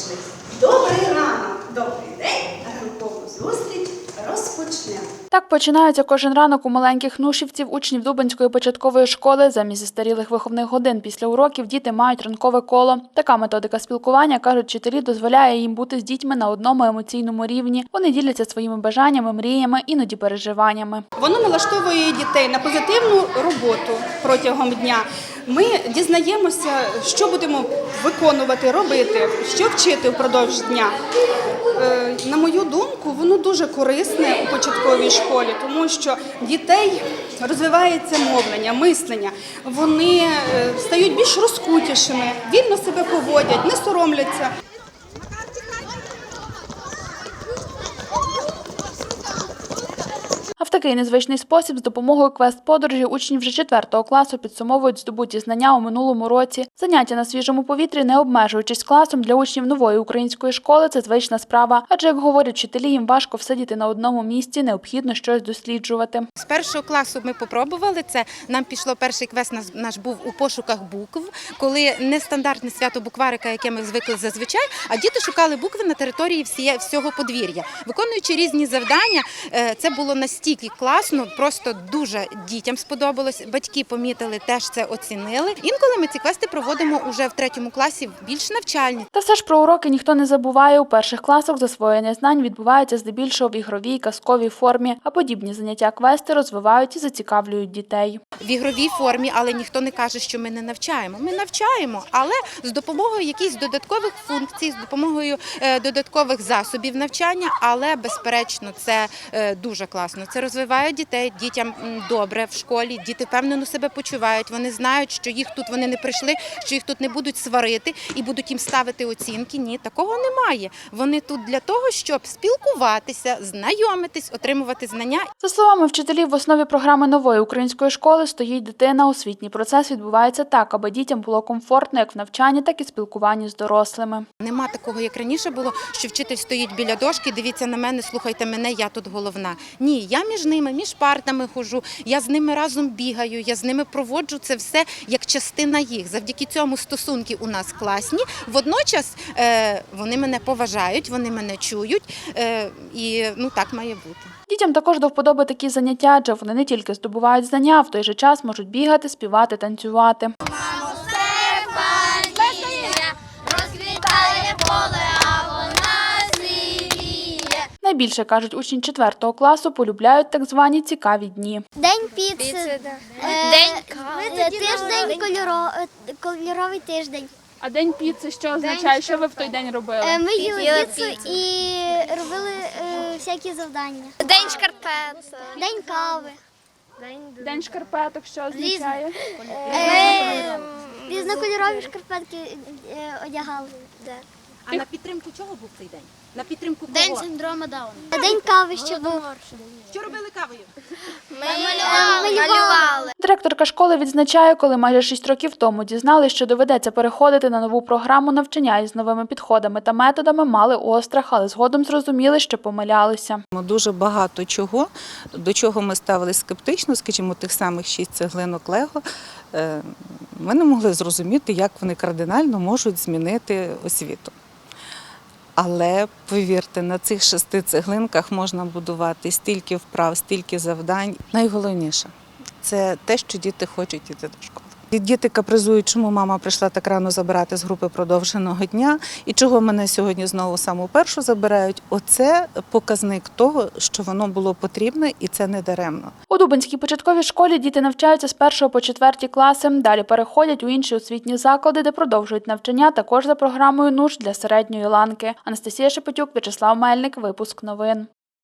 прийшли. Добрий ранок, добрий день, ранкову зустріч розпочнемо. Так починається кожен ранок у маленьких нушівців учнів Дубинської початкової школи. Замість застарілих виховних годин після уроків діти мають ранкове коло. Така методика спілкування, кажуть вчителі, дозволяє їм бути з дітьми на одному емоційному рівні. Вони діляться своїми бажаннями, мріями, іноді переживаннями. Воно налаштовує дітей на позитивну роботу протягом дня. Ми дізнаємося, що будемо виконувати, робити, що вчити впродовж дня. Е, На мою думку, воно дуже корисне у початковій школі, тому що дітей розвивається мовлення, мислення. Вони е, стають більш розкутішими, вільно себе поводять, не соромляться. А в такий незвичний спосіб з допомогою квест-подорожі учні вже 4 класу підсумовують здобуті знання у минулому році. Заняття на свіжому повітрі, не обмежуючись класом, для учнів нової української школи це звична справа. Адже, як говорять вчителі, їм важко всидіти на одному місці, необхідно щось досліджувати. З першого класу ми попробували це. Нам пішло перший квест наш, був у пошуках букв, коли нестандартне свято букварика, яке ми звикли зазвичай, а діти шукали букви на території всього подвір'я. Виконуючи різні завдання, е, це було настільки класно, просто дуже дітям сподобалось. Батьки помітили, теж це оцінили. Інколи ми ці квести проводимо уже в третьому класі більш навчальні. Та все ж про уроки ніхто не забуває. У перших класах засвоєння знань відбувається здебільшого в ігровій казковій формі, а подібні заняття квести розвивають і зацікавлюють дітей. в ігровій формі, але ніхто не каже, що ми не навчаємо. Ми навчаємо, але з допомогою якихось додаткових функцій, з допомогою е, додаткових засобів навчання. Але безперечно, це е, дуже класно. Це розвиває дітей. Дітям добре в школі. Діти впевнено себе почувають. Вони знають, що їх тут вони не прийшли, що їх тут не будуть сварити і будуть їм ставити оцінки. Ні, такого немає. Вони тут для того, щоб спілкуватися, знайомитись, отримувати знання За словами вчителів, в основі програми нової української школи стоїть дитина. Освітній процес відбувається так, аби дітям було комфортно як в навчанні, так і спілкуванні з дорослими. Нема такого, як раніше було, що вчитель стоїть біля дошки, дивіться на мене, слухайте мене, я тут головна. Ні, я між ними, між партами хожу, я з ними разом бігаю, я з ними проводжу це все як частина їх. Завдяки цьому стосунки у нас класні. Водночас е, вони мене поважають, вони мене чують, е, і ну так має бути. Дітям також до вподоби такі заняття, адже вони не тільки здобувають знання, а в той же час можуть бігати, співати, танцювати. Найбільше кажуть учні 4 класу, полюбляють так звані цікаві дні. День піци. Е, День кави. е, Тиждень кольоро- е, кольоровий тиждень. А день піци що означає? Що ви в той день робили? Е, Ми їли піцу піцу. і робили е, всякі завдання. День шкарпет. День кави. День шкарпеток, що означає? Е, Різнокольорові шкарпетки е, одягали. А на підтримку чого був цей день? На підтримку День кого? синдрома Дауна. День кави ще був. Що робили кавою? Ми малювали. Директорка школи відзначає, коли майже 6 років тому дізналися, що доведеться переходити на нову програму навчання із новими підходами та методами, мали острах, але згодом зрозуміли, що помилялися. Дуже багато чого, до чого ми ставили скептично, скажімо, тих самих шість цеглинок Лего. е, Ми не могли зрозуміти, як вони кардинально можуть змінити освіту. Але повірте, на цих шести цеглинках можна будувати стільки вправ, стільки завдань. Найголовніше це те, що діти хочуть іти до школи. Діти капризують, чому мама прийшла так рано забирати з групи продовженого дня, і чого мене сьогодні знову саму першу забирають. Оце показник того, що воно було потрібне, і це не даремно. У Дубинській початковій школі діти навчаються з 1 по 4 класи. Далі переходять у інші освітні заклади, де продовжують навчання також за програмою НУШ для середньої ланки. Анастасія Шепетюк, В'ячеслав Мельник. Випуск новин.